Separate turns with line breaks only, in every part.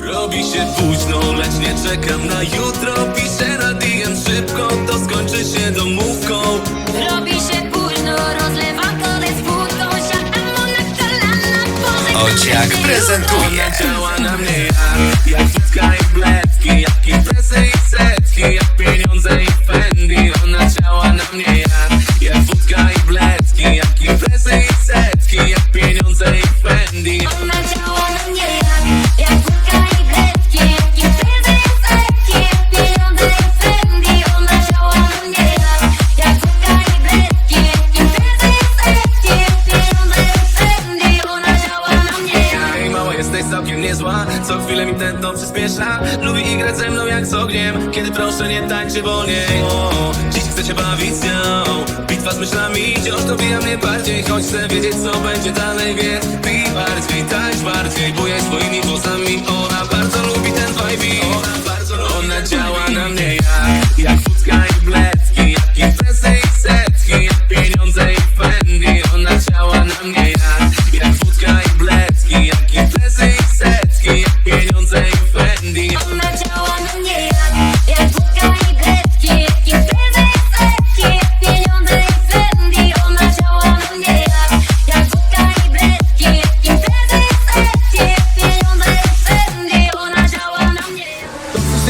Robi się późno, lecz nie czekam na jutro. Piszę na DM szybko, to skończy się domówką.
Robi się późno, rozlewam kole z wódką Siadam mu na kolanach, Boże,
Ociak prezentuje.
Ona działa na mnie jak, jak i bledki Jak imprezy całkiem niezła. Co chwilę mi tętno przyspiesza. Lubi grać ze mną jak z ogniem. Kiedy proszę nie tańczy wolniej. O, Dziś chcę się bawić z nią. Bitwa z myślami wciąż dobija mnie bardziej. Choć chcę wiedzieć co będzie dalej Więc pij bardziej, tańcz bardziej. Bujaj swoimi włosami Ona działa na mnie jak, jak wódka i setki, jak pieniądze i Ona działa na mnie jak, jak wódka i setki, jak pieniądze i
Ona działa na mnie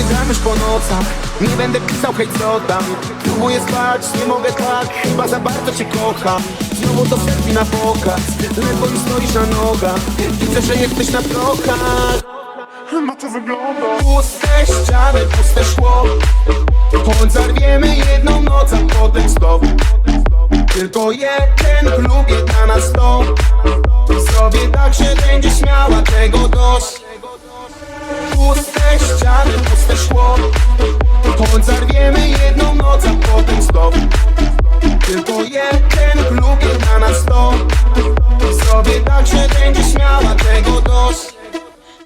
gram już po nocach Nie będę pisał hej co tam? Próbuję spać, nie mogę tak Chyba za bardzo cię kocham. Znowu to selfie na pokaz Ledwo mi stoisz na nogach. Widzę, że jesteś na trokach Na wygląda Puste ściany, puste szkło. Choć zarwiemy jedną noc, a potem znowu. Tylko jeden klub, jedna na sto. Zrobię tak, że będziesz miała tego dość. Puste ściany, puste szkło